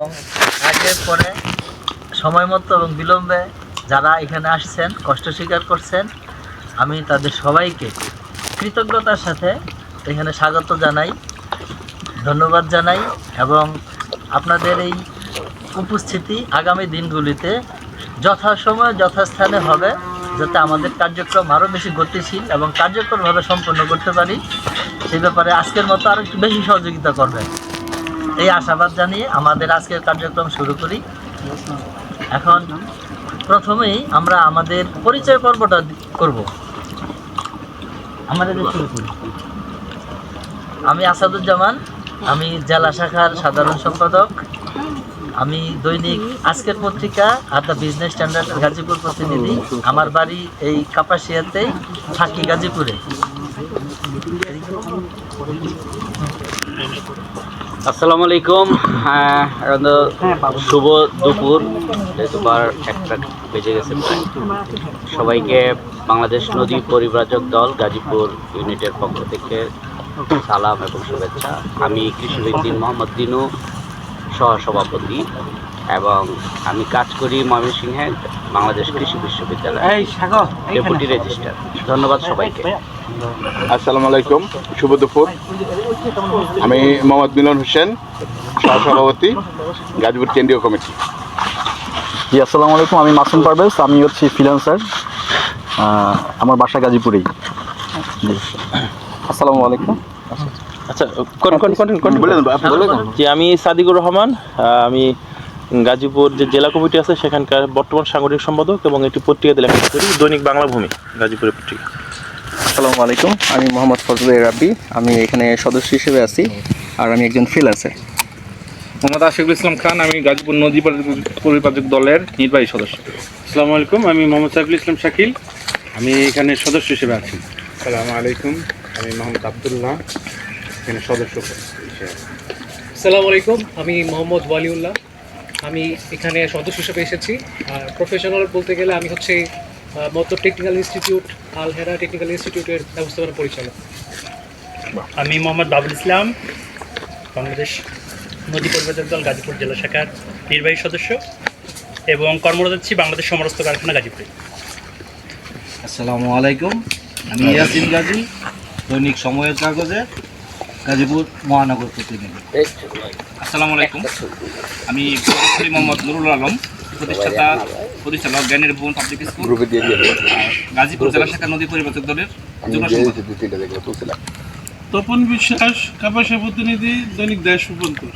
আগের পরে সময় মতো এবং বিলম্বে যারা এখানে আসছেন, কষ্ট স্বীকার করছেন, আমি তাদের সবাইকে কৃতজ্ঞতার সাথে এখানে স্বাগত জানাই, ধন্যবাদ জানাই এবং আপনাদের এই উপস্থিতি আগামী দিনগুলিতে যথাসময়ে, যথাস্থানে হবে যাতে আমাদের কার্যক্রম আরও বেশি গতিশীল এবং কার্যকরভাবে সম্পন্ন করতে পারি। সেই ব্যাপারে আজকের মতো আরও একটু বেশি সহযোগিতা করবেন। এই আশাবাদ জানিয়ে আমাদের আজকের কার্যক্রম শুরু করি। এখন প্রথমেই আমরা আমাদের পরিচয় পর্বটা করব। আমাদের শুরু করি আমি আসাদুজ্জামান, আমি জেলা শাখার সাধারণ সম্পাদক। আমি দৈনিক আজকের পত্রিকা আর দ্য বিজনেস স্ট্যান্ডার্ড গাজীপুর প্রতিনিধি। আমার বাড়ি এই কাপাসিয়াতেই থাকি গাজীপুরে। আসসালামু আলাইকুম। শুভ দুপুর। যেহেতু বার একটা বেজে গেছে সবাইকে বাংলাদেশ নদী পরিব্রাজক দল গাজীপুর ইউনিটের পক্ষ থেকে সালাম এবং শুভেচ্ছা। আমি কৃষিবিদ্দিন মোহাম্মদ দিনু, সহসভাপতি। এবং আমি কাজ করি ময়মনসিংহে বাংলাদেশ কৃষি বিশ্ববিদ্যালয়। ডেপুটি রেজিস্ট্রার ধন্যবাদ সবাইকে। আসসালামু আলাইকুম শুভ দুপুর। আমি মোহাম্মদ মিলন হোসেন সহসভাপতি গাজীপুর কেন্দ্রীয় কমিটি। জি আসসালামু আলাইকুম আমি মাসুম পারভেজ আমি হচ্ছি ফ্রিল্যান্সার আমার বাসা গাজীপুরেই। জি। আসসালামু আলাইকুম। আচ্ছা কোন কোন কোন কোন? বলে দেন, আপনি বলে দেন। জি আমি সাদিকুর রহমান আমি গাজীপুর যে জেলা কমিটি আছে সেখানকার বর্তমান সাংগঠনিক সম্পাদক এবং একটি পত্রিকাতে লেখা করি দৈনিক বাংলা ভূমি গাজীপুরের পত্রিকা। আসসালামু আলাইকুম আমি মোহাম্মদ ফজলে রাব্বি। আমি এখানে সদস্য হিসেবে আছি আর আমি একজন ফ্রিল্যান্সার মোহাম্মদ আশিকুল ইসলাম খান আমি গাজীপুর নদী পরিপাচক দলের নির্বাহী সদস্য। আসসালামু আলাইকুম আমি মোহাম্মদ সাইফুল ইসলাম শাকিল। আমি এখানে সদস্য হিসেবে আছি। আসসালামু আলাইকুম আমি মোহাম্মদ আবদুল্লাহ এখানে সদস্য হিসেবে আসসালামু আলাইকুম আমি মোহাম্মদ ওয়ালিউল্লাহ। আমি এখানে সদস্য হিসেবে এসেছি। আর প্রফেশনাল বলতে গেলে আমি হচ্ছে মতো technical institute Al Hera technical ইনস্টিটিউটের ব্যবস্থাপনা পরিচালক। আমি মোহাম্মদ বাবুল ইসলাম বাংলাদেশ নদী পরিবেশক দল গাজীপুর জেলা শাখার নির্বাহী সদস্য এবং কর্মরত আছি বাংলাদেশ সমরস্ত কারখানা গাজীপুরে। আসসালামু আলাইকুম। আমি ইয়াসিন গাজী দৈনিক সময়ের কাগজে। গাজীপুর মহানগর প্রতিনিধি। আসসালামু আলাইকুম। আমি মোহাম্মদ নুরুল আলম প্রতিষ্ঠাতা পরিচালক জ্ঞানের ভবন পাবলিক স্কুল। গাজীপুর জেলা শাখা নদী পরিপাচক দলের। তপন বিশ্বাস কাপাসিয়া প্রতিনিধি দৈনিক দেশ উপন্তর।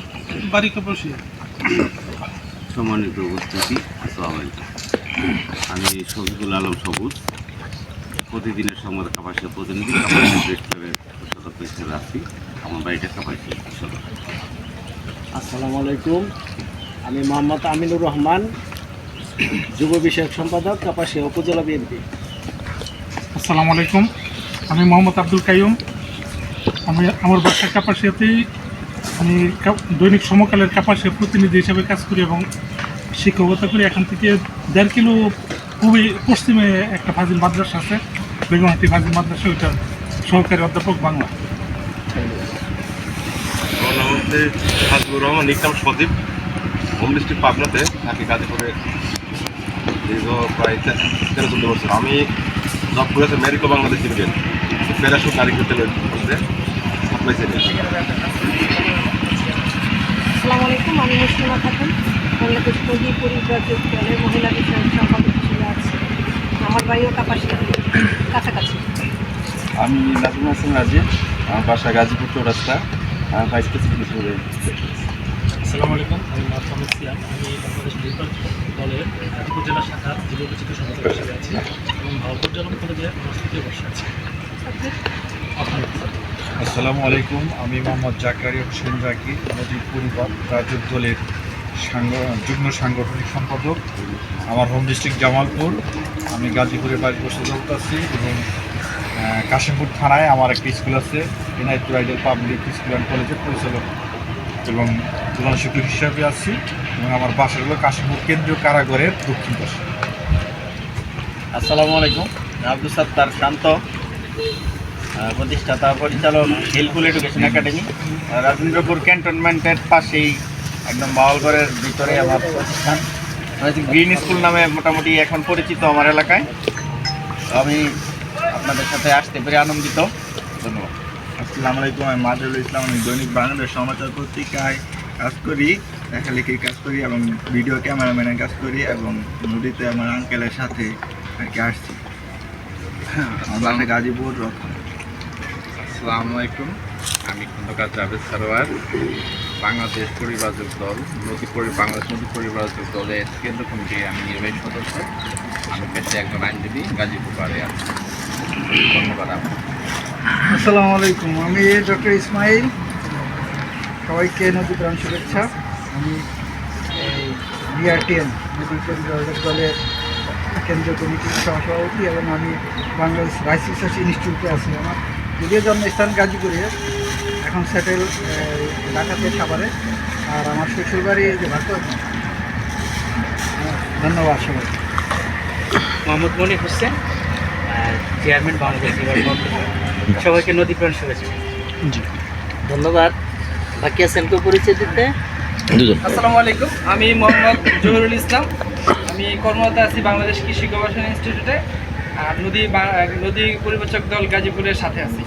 বাড়ি কাপাসিয়া। সম্মানিত উপস্থিতি আসসালামু আলাইকুম। আমি শফিকুল আলম সবুজ প্রতিদিনের সংবাদ কাপাসের প্রতিনিধি কাপাসের প্রেসক্লাবের সদস্য হিসেবে আছি। আমার বাড়িটা আসসালামু আলাইকুম। আমি মোহাম্মদ আমিনুর রহমান যুব বিষয়ক সম্পাদক কাপাসিয়া উপজেলা বিএনপি। আসসালামু আলাইকুম। আমি মোহাম্মদ আব্দুল কাইয়ুম। আমি আমার বাসা কাপাসিয়াতেই আমি দৈনিক সমকালের কাপাসিয়া প্রতিনিধি হিসেবে কাজ করি এবং শিক্ষকতা করি। এখান থেকে দেড় কিলো খুবই পশ্চিমে একটা ফাজিল মাদ্রাসা আছে বেগমহাটি ফাজিল মাদ্রাসা ওইটার সহকারী অধ্যাপক বাংলা। নাম হাজবুর রহমান ইকরাম সদীপ হোম ডিস্ট্রিক্ট পাবনাতে থাকি গাজীপুরে দীর্ঘ প্রায় তেরো চোদ্দ বছর। আমি জব করেছি মেরিকো বাংলাদেশ লিমিটেড। প্যারাশুট নারী মধ্যে সাপ্লাই সেন্টার আসসালামু আলাইকুম আমি মুসলিমা খাতুন বাংলাদেশ নদী পরিব্রাজক দলের মহিলা বিষয়ক সম্পাদক হিসেবে আছি। আমার বাড়িও কাপাসিয়া কাছাকাছি। আমি নাজমুল হাসান রাজীব আমার বাসা গাজীপুর চৌরাস্তা। ভাইস প্রেসিডেন্ট হিসেবে আসসালামু আলাইকুম আমি মাহমুদ ইসলাম। আমি বাংলাদেশ নির্বাচন দলের গাজীপুর জেলা শাখার যুব বিচিত্র সম্পাদক হিসেবে আছি এবং জনম কলেজে আমার তৃতীয় বর্ষে আছি। আসসালামু আলাইকুম আমি মোহাম্মদ জাকারি হোসেন জাকি নদী পরিবার রাজক দলের যুগ্ম সাংগঠনিক সম্পাদক। আমার হোম ডিস্ট্রিক্ট জামালপুর। আমি গাজীপুরে বাড়ি বসে চলতেছি এবং আহ, কাশিমপুর থানায় আমার একটা স্কুল আছে এনআইপুর আইডেল পাবলিক স্কুল অ্যান্ড কলেজের পরিচালক এবং প্রধান শিক্ষক হিসাবে আছি এবং আমার বাসা হলো কাশিমপুর কেন্দ্রীয় কারাগারের দক্ষিণ পাশে। আসসালামু আলাইকুম আব্দুল সাত্তার শান্ত প্রতিষ্ঠাতা, পরিচালক হিলফুল এডুকেশন একাডেমি রাজেন্দ্রপুর ক্যান্টনমেন্টের পাশেই একদম বাওয়ালগড়ের ভিতরে আমার প্রতিষ্ঠান। গ্রিন স্কুল নামে মোটামুটি এখন পরিচিত আমার এলাকায়। আমি আপনাদের সাথে আসতে পেরে আনন্দিত। ধন্যবাদ। আসসালামু আলাইকুম আমি মাজুল ইসলাম আমি দৈনিক বাংলাদেশ সমাচার পত্রিকায় কাজ করি লেখালেখির কাজ করি এবং ভিডিও ক্যামেরাম্যানের কাজ করি এবং নদীতে আমার আঙ্কেলের সাথে আর কি আসছি। আমার গাজীপুর রতন আসসালামু আলাইকুম আমি খন্দকার জাভেদ সারোয়ার বাংলাদেশ পরিবারক দল নদী পরি বাংলাদেশ নদী পরিবারক দলের কেন্দ্র কমিটির আমি নির্বাহী সদস্য। আমি পেশে একজন আইনজীবী গাজীপুর পাড়ে আছি। আসসালামু আলাইকুম, আমি ডক্টর ইসমাইল। সবাইকে নদী প্রাণ শুভেচ্ছা। আমি বিআরটিএন নদী কেন্দ্রীয় দলের কেন্দ্রীয় কমিটির সহসভাপতি এবং আমি বাংলাদেশ রাইস রিসার্চ ইনস্টিটিউটে আছি আমার। যদিও জন্মস্থান গাজীপুরে, এখন সেটেল ঢাকাতে সাভারে। আর আমার শ্বশুরবাড়ি যে ভারত ধন্যবাদ সবাই মোহাম্মদ মনির হোসেন চেয়ারম্যান বাংলাদেশ সবাইকে নদী প্রাণ শুভেচ্ছা। ধন্যবাদ। বাকি আছেন কেউ পরিচয় দিতে? আসসালামু আলাইকুম। আমি মোহাম্মদ জহিরুল ইসলাম। আমি কর্মরত আছি বাংলাদেশ কৃষি গবেষণা ইনস্টিটিউটে আর নদী নদী পরিবেচক দল গাজীপুরের সাথে আছি।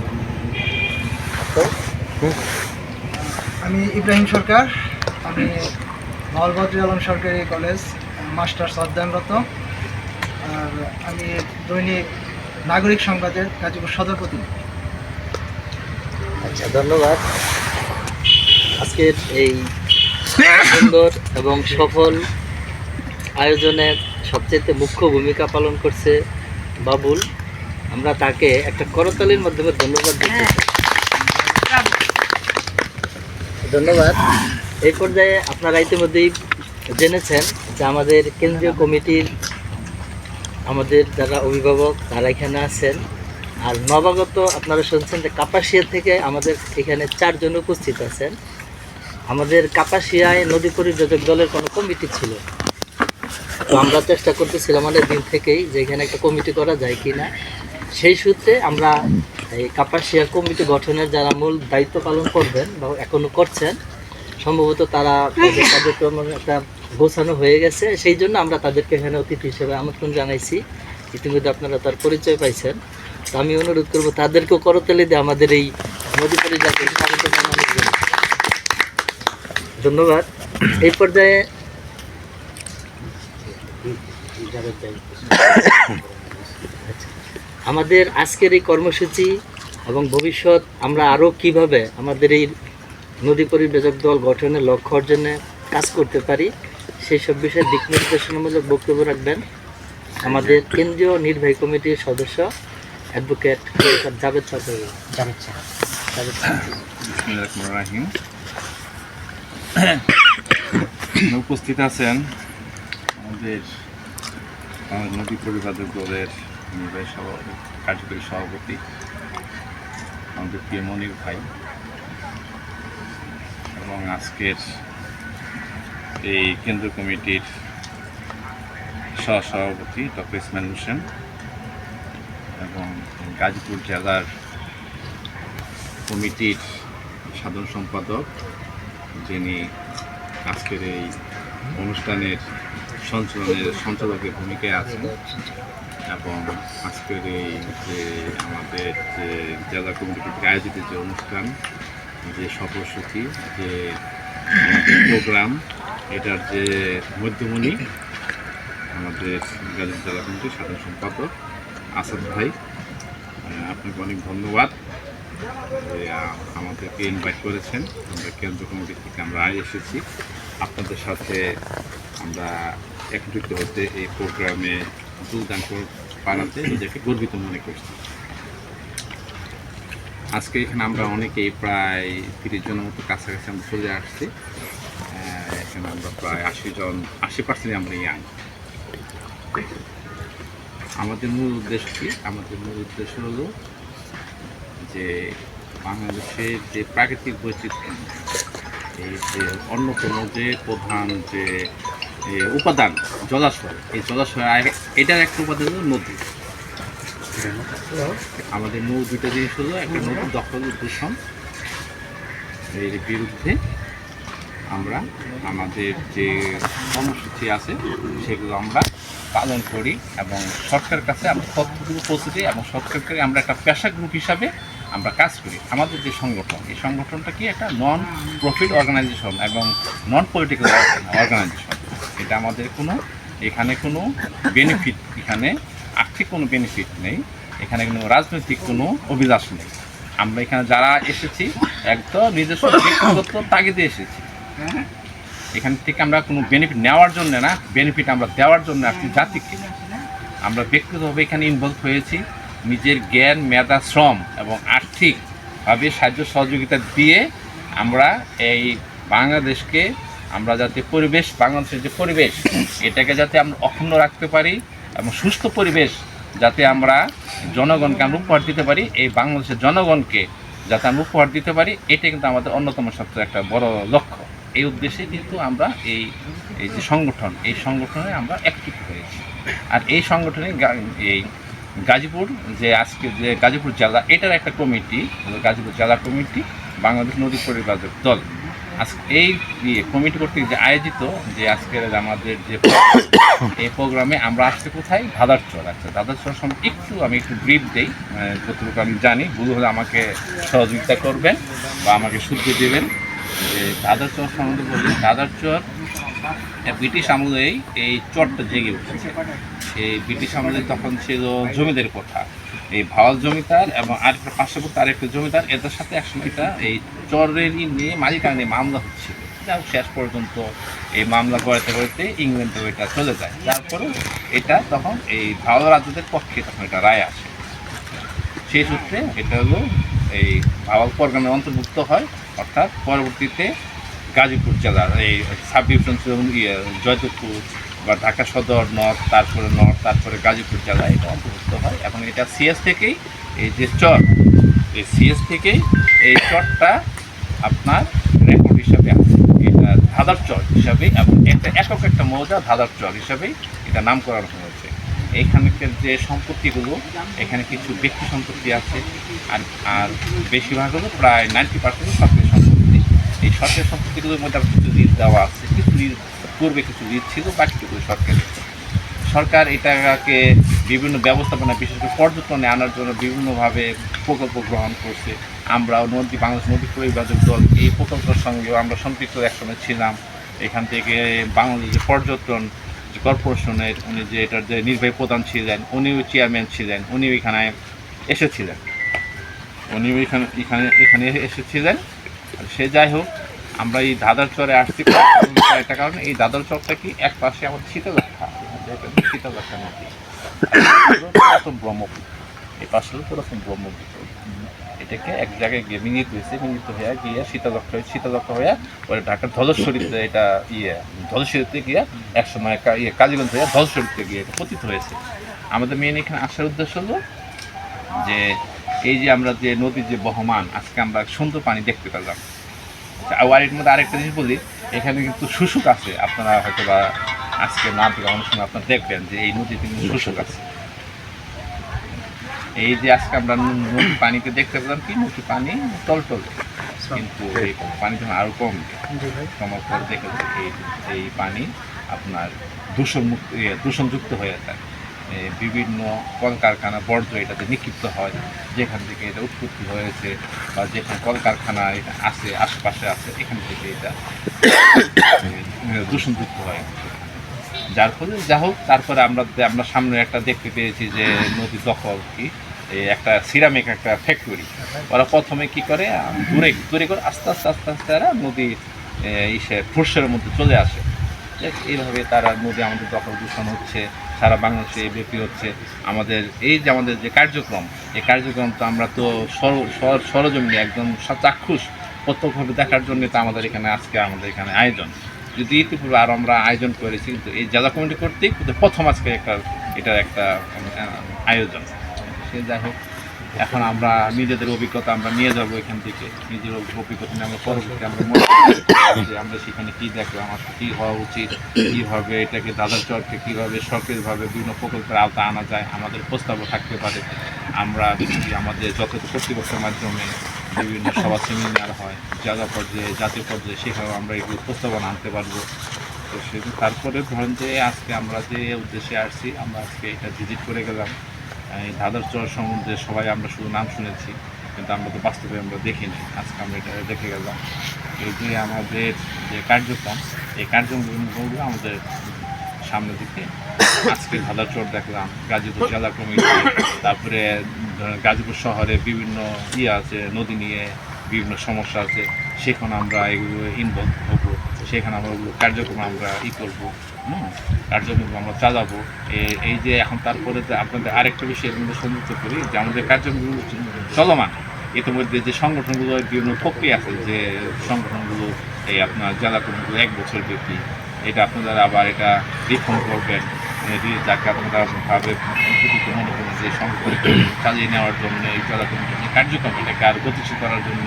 আমি ইব্রাহিম সরকার। আমি মহলবদ্রি আলম সরকারি কলেজ মাস্টার্স অধ্যয়নরত আর আমি দৈনিক নাগরিক সংবাদের গাজীপুর সদর প্রতিনিধি। আচ্ছা ধন্যবাদ। আজকের এই সুন্দর এবং সফল আয়োজনের সবচেয়ে মুখ্য ভূমিকা পালন করছে বাবুল। আমরা তাকে একটা করতালির মাধ্যমে ধন্যবাদ ধন্যবাদ। এই পর্যায়ে আপনারা ইতিমধ্যেই জেনেছেন যে আমাদের কেন্দ্রীয় কমিটির আমাদের যারা অভিভাবক, তারা এখানে আছেন। আর নবাগত আপনারা শুনছেন যে কাপাসিয়া থেকে আমাদের এখানে চারজন উপস্থিত আছেন। আমাদের কাপাসিয়ায় নদী পরিযোজক দলের কোনো কমিটি ছিল। তো আমরা চেষ্টা করতেছিলাম অনেক দিন থেকেই যে এখানে একটা কমিটি করা যায় কি না সেই সূত্রে আমরা এই কাপাসিয়া কমিটি গঠনের যারা মূল দায়িত্ব পালন করবেন বা এখনও করছেন, সম্ভবত তারা তাদের কার্যক্রম একটা গোছানো হয়ে গেছে। সেই জন্য আমরা তাদেরকে এখানে অতিথি হিসেবে আমন্ত্রণ জানাইছি। ইতিমধ্যে আপনারা তার পরিচয় পাইছেন। তো আমি অনুরোধ করব, তাদেরকেও করতালি দিয়ে আমাদের এই নদী পরিযাকে স্বাগত জানানোর জন্য। ধন্যবাদ। এই পর্যায়ে। আমাদের আজকের এই কর্মসূচি এবং ভবিষ্যৎ আমরা আরও কীভাবে আমাদের এই নদী পরিবেশক দল গঠনের লক্ষ্য অর্জনে কাজ করতে পারি সেই সব বিষয়ে দিক নির্দেশনামূলক বক্তব্য রাখবেন। আমাদের কেন্দ্রীয় নির্বাহী কমিটির সদস্য অ্যাডভোকেট জাভেদ চৌধুরী। জাভেদ রাহিম। উপস্থিত আছেন আমাদের আমাদের নদী পরিবাদক দলের নির্বাহী সভাপতি কার্যকরী সভাপতি আমাদের প্রিয় মনির ভাই। এবং আজকের এই কেন্দ্র কমিটির সহসভাপতি ডক্টর ইসমাইল হোসেন এবং গাজীপুর জেলার কমিটির সাধারণ সম্পাদক, যিনি আজকের এই অনুষ্ঠানের সঞ্চালনের, সঞ্চালকের ভূমিকায় আছেন এবং আজকের এই যে আমাদের যে জেলা কমিটি কর্তৃক আয়োজিত যে অনুষ্ঠান, যে সফরসূচি, যে প্রোগ্রাম এটার যে মধ্যমণি আমাদের গাজীপুর জেলা কমিটির সাধারণ সম্পাদক আসাদ ভাই আপনাকে অনেক ধন্যবাদ যে আমাদেরকে ইনভাইট করেছেন। আমরা কেন্দ্র কমিটি থেকে আমরা এসেছি। আপনাদের সাথে আমরা একত্রিত হতে এই প্রোগ্রামে যোগদান কর- পারাতে নিজেকে গর্বিত মনে করছি। আজকে এখানে আমরা অনেকেই প্রায় তিরিশ জনের মতো কাছাকাছি আমরা চলে আসছি। এখানে আমরা প্রায় আশি জন, আশি পার্সেন্ট আমরা ইয়াং। আমাদের মূল উদ্দেশ্য কি? আমাদের মূল উদ্দেশ্য হলো যে বাংলাদেশের যে প্রাকৃতিক বৈচিত্র্য, এই যে অন্যতম যে প্রধান যে উপাদান জলাশয়, এই জলাশয় এটার একটা উপাদান হলো নদী। আমাদের মূল দুটো জিনিস হলো একটা নদী দখল দূষণ এর বিরুদ্ধে আমরা, আমাদের যে কর্মসূচি আছে, সেগুলো আমরা পালন করি এবং সরকারের কাছে আমরা তথ্যগুলো পৌঁছে দিই এবং সরকারকে আমরা একটা পেশা গ্রুপ হিসাবে আমরা কাজ করি। আমাদের যে সংগঠন, এই সংগঠনটা কি একটা নন প্রফিট অর্গানাইজেশন এবং নন পলিটিক্যাল অর্গানাইজেশন এটা আমাদের কোনো, এখানে কোনো বেনিফিট এখানে আর্থিক কোনো বেনিফিট নেই, এখানে কোনো রাজনৈতিক কোনো অভিলাষ নেই। আমরা এখানে যারা এসেছি একদম নিজস্ব ব্যক্তিগত তাগিদে এসেছি। এখান থেকে আমরা কোনো বেনিফিট নেওয়ার জন্য না বেনিফিট আমরা দেওয়ার জন্য আসছি জাতিকে। আমরা ব্যক্তিগতভাবে এখানে ইনভলভ হয়েছি। নিজের জ্ঞান, মেধা, শ্রম এবং আর্থিকভাবে সাহায্য সহযোগিতা দিয়ে আমরা এই বাংলাদেশকে, আমরা যাতে পরিবেশ, বাংলাদেশের যে পরিবেশ, এটাকে যাতে আমরা অক্ষুণ্ণ রাখতে পারি এবং সুস্থ পরিবেশ যাতে আমরা জনগণকে আমরা উপহার দিতে পারি, এই বাংলাদেশের জনগণকে যাতে আমরা উপহার দিতে পারি, এটা কিন্তু আমাদের অন্যতম সবচেয়ে একটা বড় লক্ষ্য। এই উদ্দেশ্যে কিন্তু আমরা এই এই যে সংগঠন, এই সংগঠনে আমরা অ্যাক্টিভ হয়েছি। আর এই সংগঠনে এই গাজীপুর যে আজকে যে গাজীপুর জেলা, এটার একটা কমিটি, গাজীপুর জেলা কমিটি, বাংলাদেশ নদী পরিবারক দল। আজকে এই ইয়ে কমিটি কর্তৃক যে আয়োজিত যে আজকের আমাদের যে এই প্রোগ্রামে আমরা আসতে কোথায়? ধাদারচর আচ্ছা ধাদারচর সম্পর্কে একটু আমি একটু ব্রিফ দিই যতটুকু আমি জানি। ভুল হলে আমাকে সহযোগিতা করবেন বা আমাকে শুদ্ধ দেবেন। যে দাদারচর সম্বন্ধে বলি দাদার চর ব্রিটিশ আমলেই এই চরটা জেগে উঠেছে। এই ব্রিটিশ আমলে তখন ছিল জমিদের কথা এই ভাওয়াল জমিদার এবং আরেকটা পার্শ্ববর্তী আরেকটা জমিদার, এদের সাথে একসঙ্গেটা এই চরের নিয়ে মালিকানা নিয়ে মামলা হচ্ছিল যাই শেষ পর্যন্ত এই মামলা করতে করতে ইংল্যান্ডে এটা চলে যায়। তারপরে এটা তখন এই ভাওয়াল রাজ্যদের পক্ষে তখন এটা রায় আসে। সেই সূত্রে এটা হলো এই ভাওয়াল পরগনার অন্তর্ভুক্ত হয়। অর্থাৎ পরবর্তীতে গাজীপুর জেলার এই সাব ডিভিশন ছিল ইয়ে জয়দেবপুর বা ঢাকা সদর নর্থ, তারপরে নর্থ, তারপরে গাজীপুর জেলা এটা অন্তর্ভুক্ত হয়। এখন এটা সিএস থেকেই এই যে চর, এই সিএস থেকেই এই চরটা আপনার রেকর্ড হিসাবে আছে। এটা ধাঁধার চর হিসাবে এবং একটা একক একটা মৌজা ধাঁধার চর হিসাবেই এটা নাম নামকরণ হয়েছে। এইখানকার যে সম্পত্তিগুলো, এখানে কিছু ব্যক্তি সম্পত্তি আছে আর আর বেশিরভাগ হলো প্রায় নাইনটি পার্সেন্ট এই সরকারি সম্পত্তিগুলোর মধ্যে আবার কিছু লিজ দেওয়া আছে, কিছু লিজ পূর্বে কিছু লিজ ছিল বাকিটুকু সরকারি সরকার এটাকে বিভিন্ন ব্যবস্থাপনা, বিশেষ করে পর্যটনে আনার জন্য বিভিন্নভাবে প্রকল্প গ্রহণ করছে। আমরাও নদী, বাংলাদেশ নদী পরিবারক দল এই প্রকল্পের সঙ্গেও আমরা সম্পৃক্ত একসময় ছিলাম। এখান থেকে বাংলাদেশ পর্যটন কর্পোরেশনের, উনি যে এটার যে নির্বাহী প্রধান ছিলেন, উনিও চেয়ারম্যান ছিলেন, উনিও এখানে এসেছিলেন। উনিও এখানে এখানে এখানে এসেছিলেন। সে যাই হোক, আমরা এই দাদার চরে আসছি। একটা কারণে এই দাদার চরটা কি এক পাশে আমাদের শীতলক্ষা শীতলক্ষা নদী। পুরাতন ব্রহ্মপুত্র। এই পাশে হলো পুরাতন ব্রহ্মপুত্র। এটাকে এক জায়গায় গিয়ে মিলিত হয়েছে, মিলিত হয়ে গিয়ে শীতলক্ষা শীতলক্ষা হয়ে পরে ঢাকার ধলেশ্বরীতে এটা ইয়ে ধলেশ্বরীতে গিয়ে একসময় ইয়ে কালীগঞ্জ হয়ে ধলেশ্বরীতে গিয়ে এটা পতিত হয়েছে। আমাদের মেন এখানে আসার উদ্দেশ্য হলো যে এই যে আমরা যে নদীর যে বহমান আজকে আমরা সুন্দর পানি দেখতে পেলাম। আর এর মধ্যে আরেকটা জিনিস বলি এখানে কিন্তু শুশুক আছে। আপনারা হয়তো বা আজকে না থেকে অনেক সময় আপনারা দেখবেন যে এই নদীতে কিন্তু শুশুক আছে। এই যে আজকে আমরা নদীর পানিতে দেখতে পেলাম কি? নদীর পানি টলটলে। কিন্তু এই পানি যখন আরও কম কমার পর দেখে এই এই পানি আপনার দূষণ মুক্ত ইয়ে, দূষণযুক্ত হয়ে যায়। এ, বিভিন্ন কলকারখানা বর্জ্য এটাতে নিক্ষিপ্ত হয়। যেখান থেকে এটা উৎপত্তি হয়েছে বা যেখানে কলকারখানা এটা আছে, আশেপাশে আছে, এখান থেকে এটা দূষণযুক্ত হয়। যার ফলে যা হোক, তারপরে আমরা আমরা সামনে একটা দেখতে পেয়েছি যে নদী দখল কি? একটা সিরামিক একটা ফ্যাক্টরি ওরা প্রথমে কি করে? দূরে দূরে করে আস্তে আস্তে আস্তে আস্তে তারা নদী ইসে, ফুরসের মধ্যে চলে আসে। এইভাবে তারা নদী আমাদের দখল দূষণ হচ্ছে। সারা বাংলাদেশে ব্যাপী হচ্ছে আমাদের এই যে আমাদের যে কার্যক্রম, এই কার্যক্রম তো আমরা তো সর- সর- সরজমিনে একদম চাক্ষুষ প্রত্যক্ষভাবে দেখার জন্য তো আমাদের এখানে আজকে আমাদের এখানে আয়োজন। যদি ইতিপূর্বে আরও আমরা আয়োজন করেছি, কিন্তু এই জেলা কমিটি কর্তৃক প্রথম আজকে একটা, এটার একটা আয়োজন। সে যাই হোক এখন আমরা নিজেদের অভিজ্ঞতা আমরা নিয়ে যাব এখান থেকে। নিজের অভিজ্ঞতা নিয়ে আমরা আমরা মনে যে আমরা সেখানে কী দেখব আমার কী হওয়া উচিত, কীভাবে এটাকে দাদার চরকে কীভাবে সরকারিভাবে বিভিন্ন প্রকল্পের আওতায় আনা যায়, আমাদের প্রস্তাবও থাকতে পারে। আমরা আমাদের যত কর্তৃপক্ষের মাধ্যমে বিভিন্ন সভা সেমিনার হয় জায়গা পর্যায়ে, জাতীয় পর্যায়ে, সেখানেও আমরা এগুলো প্রস্তাবনা আনতে পারব। তো সেগুলো তারপরে ধরেন যে আজকে আমরা যে উদ্দেশ্যে আসছি, আমরা আজকে এটা ভিজিট করে গেলাম। এই চর সম্বন্ধে সবাই আমরা শুধু নাম শুনেছি, কিন্তু আমরা তো বাস্তবে আমরা দেখিনি আজকে আমরা এটা দেখে গেলাম। এই যে আমাদের যে কার্যক্রম, এই কার্যক্রমগুলো আমাদের সামনের দিকে। আজকে ধাদার চর দেখলাম, গাজীপুর জেলা কমিটি, তারপরে গাজীপুর শহরে বিভিন্ন ইয়ে আছে, নদী নিয়ে বিভিন্ন সমস্যা আছে, সেখানে আমরা এগুলো ইনভলভ হব। সেখানে আমরা ওগুলো কার্যক্রম আমরা ই করব, হুম, কার্যক্রম আমরা চালাবো। এই যে এখন তারপরে যে আপনাদের আরেকটা বিষয় এর মধ্যে সংযুক্ত করি, যে আমাদের কার্যক্রমগুলো চলমান। ইতিমধ্যে যে সংগঠনগুলো বিভিন্ন প্রক্রিয়া আছে, যে সংগঠনগুলো, এই আপনার জেলা কমিটিগুলো এক বছর ব্যাপী, এটা আপনারা আবার এটা রিফর্ম করবেন যাকে আপনারা ভাবে মনে করেন যে সংগঠন চালিয়ে নেওয়ার জন্য এই জেলা কমিটির যে কার্যক্রম, এটাকে আর গতিশীল করার জন্য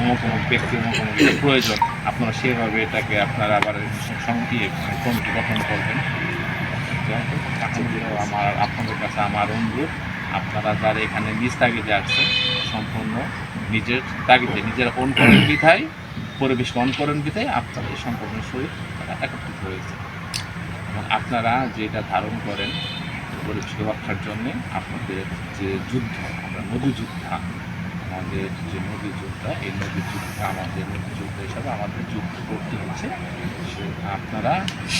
অমুক অমুক ব্যক্তি অমুক যেটা প্রয়োজন, আপনারা সেভাবে এটাকে আপনারা আবার সমিতি কমিটি গঠন করবেন। আমার, আপনাদের কাছে আমার অনুরোধ, আপনারা যারা এখানে নিজ তাগিদে আসছেন সম্পূর্ণ নিজের তাগিদে, নিজের অনুকরণ বিধায় পরিবেশকে অনুকরণ বিধায় আপনারা এই সংগঠনের সহিত তারা একত্রিত হয়েছে। এবং আপনারা যেটা ধারণ করেন, পরিবেশকে রক্ষার জন্যে আপনাদের যে যুদ্ধ, আমরা নদী যোদ্ধা আমাদের যে নদী যোদ্ধা এই নদীর যুদ্ধ আমাদের নদী যোদ্ধা হিসাবে আমাদের যুদ্ধ করতে হচ্ছে। আপনারা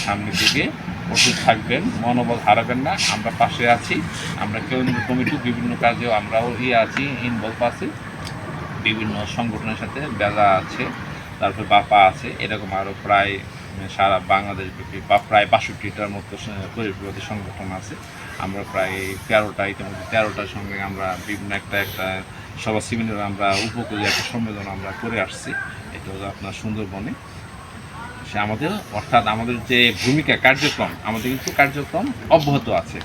সামনে দিকে প্রস্তুত থাকবেন, মনোবল হারাবেন না, আমরা পাশে আছি। আমরা কেন্দ্রীয় কমিটি বিভিন্ন কাজেও আমরাও ইয়ে আছি ইনভলভ আছি। বিভিন্ন সংগঠনের সাথে বেলা আছে, তারপর বাপা আছে। এরকম আরও প্রায় সারা বাংলাদেশ ব্যাপী বা প্রায় বাষট্টিটার মতো পরিবেশবাদী সংগঠন আছে। আমরা প্রায় তেরোটা, ইতিমধ্যে তেরোটার সঙ্গে আমরা বিভিন্ন একটা একটা সেমিনার আমরা উপকূলীয় একটা সম্মেলন আমরা করে আসছি। এটা হলো আপনার সুন্দরবনে। সে আমাদের, অর্থাৎ আমাদের যে ভূমিকা, কার্যক্রম, আমাদের কিন্তু কার্যক্রম অব্যাহত আছে।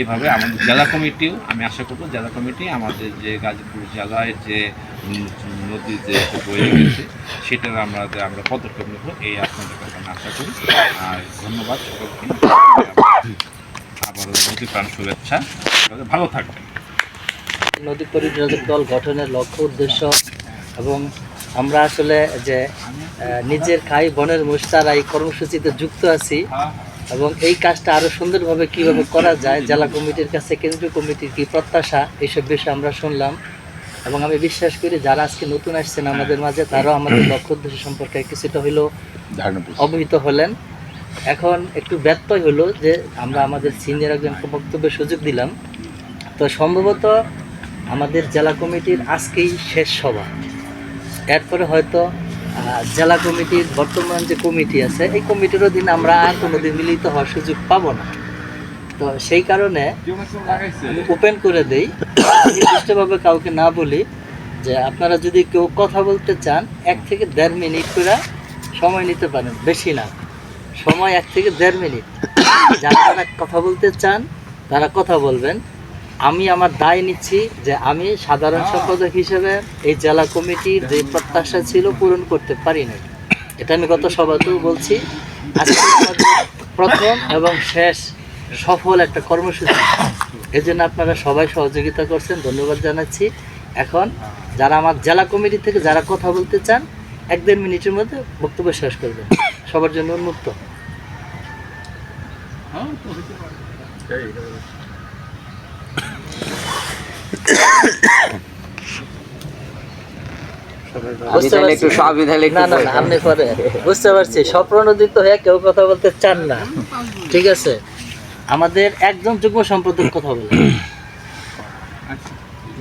এভাবে আমাদের জেলা কমিটিও, আমি আশা করব জেলা কমিটি আমাদের যে গাজীপুর জেলায় যে নদী যে বয়ে গেছে, সেটার আমরা যে আমরা পদক্ষেপ নেব, এই আপনাদের কাছে আমি আশা করি। আর ধন্যবাদ সকলকে। আবারও নদী প্রাণ শুভেচ্ছা। ভালো থাকবেন। নদী পরিযোজক দল গঠনের লক্ষ্য উদ্দেশ্য এবং আমরা আসলে যে নিজের খাই বনের মোস্তারা এই কর্মসূচিতে যুক্ত আছি এবং এই কাজটা আরও সুন্দরভাবে কীভাবে করা যায় জেলা কমিটির কাছে কেন্দ্রীয় কমিটির কী প্রত্যাশা এইসব বিষয়ে আমরা শুনলাম এবং আমি বিশ্বাস করি যারা আজকে নতুন আসছেন আমাদের মাঝে তারাও আমাদের লক্ষ্য উদ্দেশ্য সম্পর্কে কিছুটা হইলেও অবহিত হলেন। এখন একটু ব্যত্যয় হলো যে আমরা আমাদের সিনিয়র একজনকে বক্তব্যের সুযোগ দিলাম। তো সম্ভবত আমাদের জেলা কমিটির আজকেই শেষ সভা। এরপরে হয়তো জেলা কমিটির বর্তমান যে কমিটি আছে, এই কমিটির অধীনে আমরা আর কোনোদিন মিলিত হওয়ার সুযোগ পাবো না। তো সেই কারণে আমি ওপেন করে দেই। নির্দিষ্টভাবে কাউকে না বলি যে আপনারা যদি কেউ কথা বলতে চান, এক থেকে দেড় মিনিট করে সময় নিতে পারেন, বেশি না। সময় এক থেকে দেড় মিনিট। যারা কথা বলতে চান, তারা কথা বলবেন। আমি আমার দায় নিচ্ছি যে আমি সাধারণ সম্পাদক হিসেবে এই জেলা কমিটির যে প্রত্যাশা ছিল পূরণ করতে পারি নাই এটা আমি গত সভাতেও বলছি। আজকে প্রথম এবং শেষ সফল একটা কর্মসূচি। এই জন্য আপনারা সবাই সহযোগিতা করছেন ধন্যবাদ জানাচ্ছি। এখন যারা আমার জেলা কমিটি থেকে যারা কথা বলতে চান এক দেড় মিনিটের মধ্যে বক্তব্য শেষ করবেন সবার জন্য উন্মুক্ত। বুঝতে পারছি। না না না আপনি পরে বুঝতে পারছি। স্বপ্রণোদিত হয়ে কেউ কথা বলতে চান না। ঠিক আছে? আমাদের একজন যুগ্ম সম্পাদক কথা বলেন।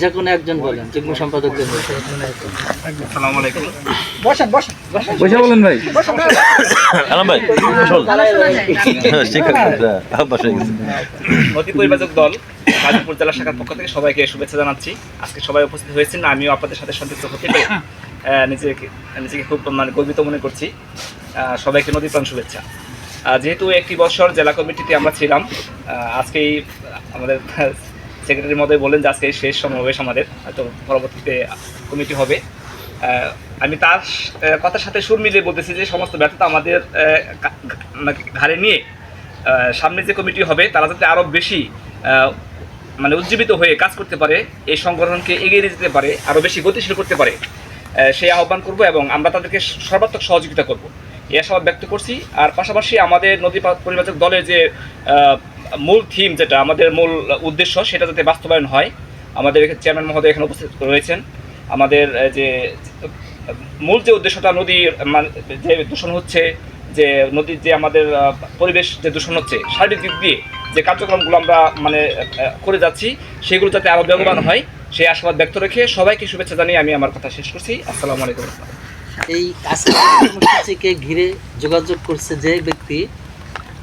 যে কোনো একজন বলেন। যুগ্ম সম্পাদকদের মধ্যে। বসেন বসেন বসেন। বসে বলেন ভাই। বসেন আলম ভাই। নদী পরিবাচক দল গাজীপুর জেলা শাখার পক্ষ থেকে সবাইকে শুভেচ্ছা জানাচ্ছি। আজকে সবাই উপস্থিত হয়েছেন আমিও আপনাদের সাথে সম্পৃক্ত হতে পেরে নিজেকে নিজেকে খুব মানে গর্বিত মনে করছি। সবাইকে নদী প্রাণ শুভেচ্ছা। যেহেতু একটি বছর জেলা কমিটিতে আমরা ছিলাম আহ, আজকেই আমাদের সেক্রেটারি মহোদয় বলেন যে আজকে শেষ সমাবেশ আমাদের, হয়তো পরবর্তীতে কমিটি হবে। আমি তার কথার সাথে সুর মিলিয়ে বলতেছি যে সমস্ত ব্যর্থতা আমাদের মানে ঘাড়ে নিয়ে সামনে যে কমিটি হবে তারা যাতে আরও বেশি মানে উজ্জীবিত হয়ে কাজ করতে পারে, এই সংগঠনকে এগিয়ে নিয়ে যেতে পারে আরও বেশি গতিশীল করতে পারে সেই আহ্বান করব এবং আমরা তাদেরকে সর্বাত্মক সহযোগিতা করব। এই আশাবাদ ব্যক্ত করছি। আর পাশাপাশি আমাদের নদী পরিবাচক দলের যে মূল থিম যেটা, আমাদের মূল উদ্দেশ্য, সেটা যাতে বাস্তবায়ন হয়, আমাদের চেয়ারম্যান মহোদয় এখানে উপস্থিত রয়েছেন। আমাদের যে, মূল যে উদ্দেশ্যটা নদীর যে দূষণ হচ্ছে, যে নদীর যে আমাদের পরিবেশ যে দূষণ হচ্ছে সার্বিক দিক দিয়ে যে কার্যক্রমগুলো আমরা মানে করে যাচ্ছি, সেগুলো যাতে আরও বেগবান হয়, সেই আশাবাদ ব্যক্ত রেখে সবাইকে শুভেচ্ছা জানিয়ে আমি আমার কথা শেষ করছি। আসসালামু আলাইকুম। এই আজকের ঘিরে যোগাযোগ করছে যে ব্যক্তি,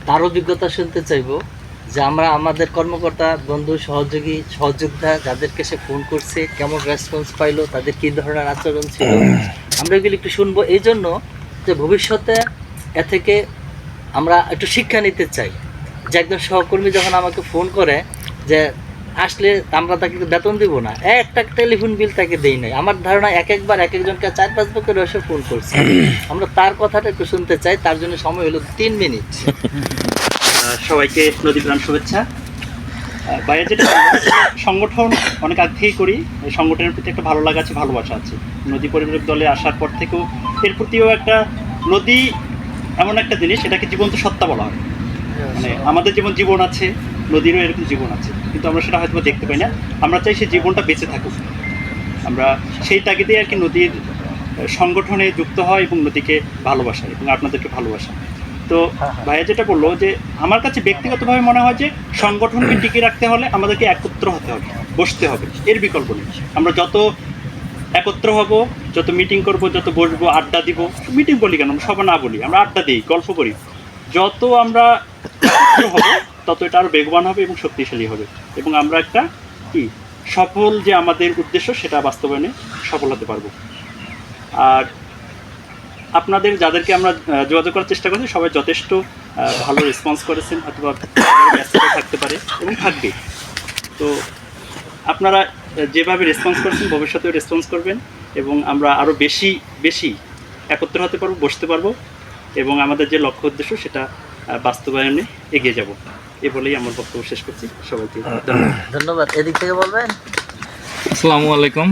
তার অভিজ্ঞতা শুনতে চাইব যে আমরা আমাদের কর্মকর্তা, বন্ধু, সহযোগী, সহযোদ্ধা যাদেরকে সে ফোন করছে, কেমন রেসপন্স পাইলো, তাদের কী ধরনের আচরণ ছিল, আমরা এগুলো একটু শুনব। এই জন্য যে ভবিষ্যতে এ থেকে আমরা একটু শিক্ষা নিতে চাই। যে একজন সহকর্মী যখন আমাকে ফোন করে যে আসলে আমরা তাকে বেতন দিব না। একটা টেলিফোন বিল তাকে দেই নাই। আমার ধারণা এক একবার এক একজনকে চার পাঁচ বছর এসে ফোন করছে। আমরা তার কথাটা একটু শুনতে চাই, তার জন্য সময় হলো তিন মিনিট। সবাইকে নদী প্রাণ শুভেচ্ছা। বাইরে যেটা সংগঠন অনেক আগ থেকেই করি। এই সংগঠনের প্রতি একটা ভালো লাগা আছে, ভালোবাসা আছে। নদী পরিবারক দলে আসার পর থেকেও এর প্রতিও একটা নদী এমন একটা জিনিস, এটাকে জীবন্ত সত্তা বলা হয়। মানে আমাদের যেমন জীবন আছে, নদীরও এরকম জীবন আছে। কিন্তু আমরা সেটা হয়তো দেখতে পাই না। আমরা চাই সে জীবনটা বেঁচে থাকুক। আমরা সেই তাগিদে আর কি নদীর সংগঠনে যুক্ত হয় এবং নদীকে ভালোবাসা এবং আপনাদেরকে ভালোবাসা। তো ভাইয়া যেটা বলল যে আমার কাছে ব্যক্তিগতভাবে মনে হয় যে সংগঠনকে টিকে রাখতে হলে আমাদেরকে একত্র হতে হবে বসতে হবে। এর বিকল্প নেই। আমরা যত একত্র হব যত মিটিং করব যত বসবো আড্ডা দিব মিটিং বলি কেন? আমরা সবাই না বলি আমরা আড্ডা দিই গল্প করি। যত আমরা হব তত এটা আরও বেগবান হবে এবং শক্তিশালী হবে। এবং আমরা একটা কি, সফল যে আমাদের উদ্দেশ্য সেটা বাস্তবায়নে সফল হতে পারব। আর আপনাদের যাদেরকে আমরা যোগাযোগ করার চেষ্টা করছি, সবাই যথেষ্ট ভালো রেসপন্স করেছেন, অথবা থাকতে পারে এবং থাকবে। তো আপনারা যেভাবে রেসপন্স করছেন, ভবিষ্যতেও রেসপন্স করবেন এবং আমরা আরও বেশি বেশি একত্র হতে পারব, বসতে পারব এবং আমাদের যে লক্ষ্য উদ্দেশ্য সেটা বাস্তবায়নে এগিয়ে যাব। এ বলেই আমার বক্তব্য শেষ করছি। সবাইকে ধন্যবাদ। ধন্যবাদ। এদিক থেকে বলবেন? আসসালামু আলাইকুম।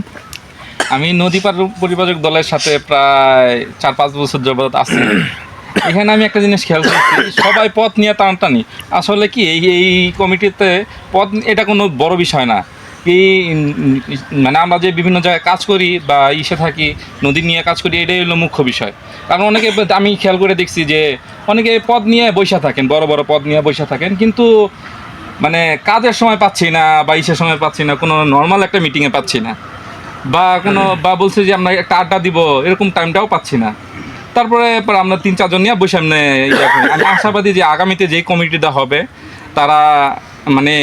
আমি নদী পার পরিবারক দলের সাথে প্রায় চার পাঁচ বছর যাবৎ আছি। এখানে আমি একটা জিনিস খেয়াল করছি সবাই পথ নিয়ে টানটানি। আসলে কি এই এই কমিটিতে পথ এটা কোনো বড় বিষয় না। কি মানে আমরা যে বিভিন্ন জায়গায় কাজ করি বা ইসে থাকি নদী নিয়ে কাজ করি এটাই হলো মুখ্য বিষয়। কারণ অনেকে আমি খেয়াল করে দেখছি যে অনেকে পদ নিয়ে বৈশা থাকেন বড় বড় পদ নিয়ে বৈশা থাকেন কিন্তু মানে কাজের সময় পাচ্ছি না বা ইসের সময় পাচ্ছি না কোনো নর্মাল একটা মিটিংয়ে পাচ্ছি না। বা কোনো বা বলছে যে আমরা একটা আড্ডা দিব এরকম টাইমটাও পাচ্ছি না। তারপরে আমরা তিন চারজন নিয়ে বসে ইয়ে। আমি আশাবাদী যে আগামীতে যে কমিটিটা হবে তারা মানে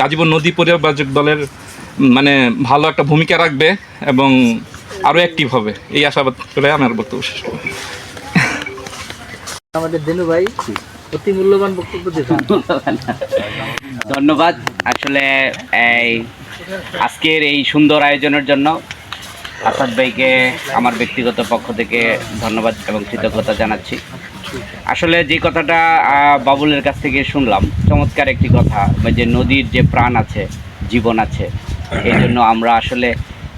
গাজীপুর নদী পরিবারক দলের মানে ভালো একটা ভূমিকা রাখবে এবং আরও অ্যাক্টিভ হবে। এই আশাবাদ করে আমার বক্তব্য শেষ করব। আমাদের দিনু ভাই অতি মূল্যবান বক্তব্য ধন্যবাদ। আসলে এই আজকের এই সুন্দর আয়োজনের জন্য আসাদ ভাইকে, আমার ব্যক্তিগত পক্ষ থেকে ধন্যবাদ এবং কৃতজ্ঞতা জানাচ্ছি। আসলে যে কথাটা বাবুলের কাছ থেকে শুনলাম, চমৎকার একটি কথা যে নদীর যে প্রাণ আছে, জীবন আছে, এই জন্য আমরা আসলে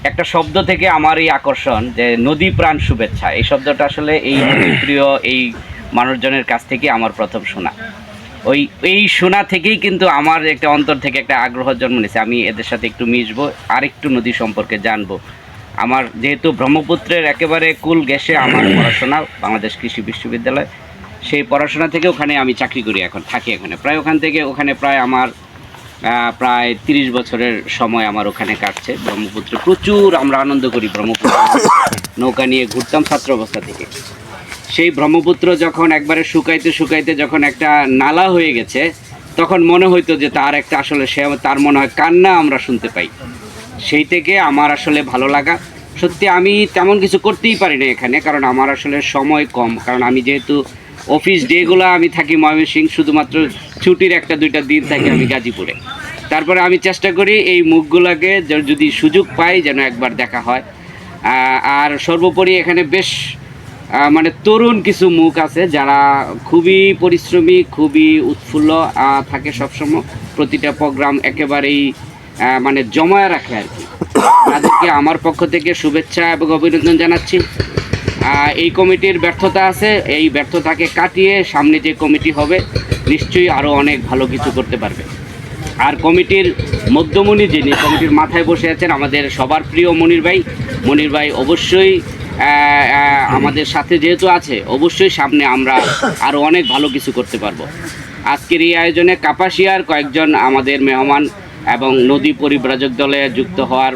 একটা শব্দ থেকে আমার এই আকর্ষণ যে নদী প্রাণ শুভেচ্ছা, এই শব্দটা আসলে এই প্রিয়, এই মানুষজনের কাছ থেকে আমার প্রথম শোনা। ওই, এই শোনা থেকেই কিন্তু আমার একটা অন্তর থেকে একটা আগ্রহ জন্ম নিয়েছে। আমি এদের সাথে একটু মিশবো আর একটু নদী সম্পর্কে জানব। আমার যেহেতু ব্রহ্মপুত্রের একেবারে কুল গ্যাসে আমার পড়াশোনা, বাংলাদেশ কৃষি বিশ্ববিদ্যালয়, সেই পড়াশোনা থেকে ওখানে আমি চাকরি করি এখন, থাকি এখানে। প্রায় ওখান থেকে ওখানে প্রায় আমার প্রায় তিরিশ বছরের সময় আমার ওখানে কাটছে ব্রহ্মপুত্রে। প্রচুর আমরা আনন্দ করি ব্রহ্মপুত্র। নৌকা নিয়ে ঘুরতাম ছাত্র অবস্থা থেকে। সেই ব্রহ্মপুত্র যখন একবারে শুকাইতে শুকাইতে যখন একটা নালা হয়ে গেছে, তখন মনে হইতো যে তার একটা আসলে সে, তার মনে হয় কান্না আমরা শুনতে পাই। সেই থেকে আমার আসলে ভালো লাগা। সত্যি আমি তেমন কিছু করতেই পারি না এখানে, কারণ আমার আসলে সময় কম। কারণ আমি যেহেতু অফিস ডেগুলো আমি থাকি ময়মনসিং, শুধুমাত্র ছুটির একটা দুইটা দিন থাকি আমি গাজীপুরে। তারপরে আমি চেষ্টা করি এই মুখগুলোকে যদি সুযোগ পাই যেন একবার দেখা হয়। আর সর্বোপরি এখানে বেশ মানে তরুণ কিছু মুখ আছে যারা খুবই পরিশ্রমী, খুবই উৎফুল্ল থাকে সবসময়। প্রতিটা প্রোগ্রাম একেবারেই মানে জমায় রাখে আর কি। তাদেরকে আমার পক্ষ থেকে শুভেচ্ছা এবং অভিনন্দন জানাচ্ছি। এই কমিটির ব্যর্থতা আছে, এই ব্যর্থতাকে কাটিয়ে সামনে যে কমিটি হবে, নিশ্চয়ই আরও অনেক ভালো কিছু করতে পারবে। আর কমিটির মধ্যমণি যিনি, কমিটির মাথায় বসে আছেন আমাদের সবার প্রিয় মনির ভাই। মনির ভাই অবশ্যই আমাদের সাথে যেহেতু আছে, অবশ্যই সামনে আমরা আরও অনেক ভালো কিছু করতে পারব। আজকের এই আয়োজনে কাপাসিয়ার কয়েকজন আমাদের মেহমান এবং নদী পরিব্রাজক দলে যুক্ত হওয়ার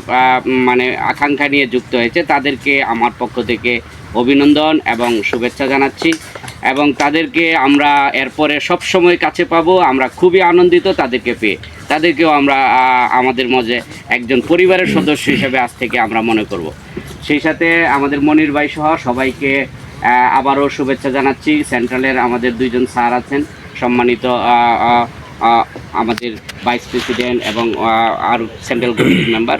মানে আকাঙ্ক্ষা নিয়ে যুক্ত হয়েছে, তাদেরকে আমার পক্ষ থেকে অভিনন্দন এবং শুভেচ্ছা জানাচ্ছি। এবং তাদেরকে আমরা এরপরে সব সময় কাছে পাবো, আমরা খুবই আনন্দিত তাদেরকে পেয়ে। তাদেরকেও আমরা আমাদের মধ্যে একজন পরিবারের সদস্য হিসেবে আজ থেকে আমরা মনে করব। সেই সাথে আমাদের মনির ভাই সহ সবাইকে আবারও শুভেচ্ছা জানাচ্ছি। সেন্ট্রালের আমাদের দুইজন স্যার আছেন, সম্মানিত আমাদের ভাইস প্রেসিডেন্ট এবং আর সেন্ট্রাল কমিটির মেম্বার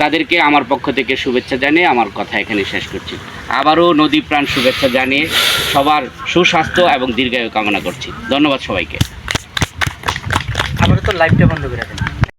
তাদেরকে আমার পক্ষ থেকে শুভেচ্ছা জানিয়ে আমার কথা এখানে শেষ করছি। আবারও নদী প্রাণ শুভেচ্ছা জানিয়ে সবার সুস্বাস্থ্য এবং দীর্ঘায়ু কামনা করছি। ধন্যবাদ সবাইকে। আমরা তো লাইভটা বন্ধ করে দেন।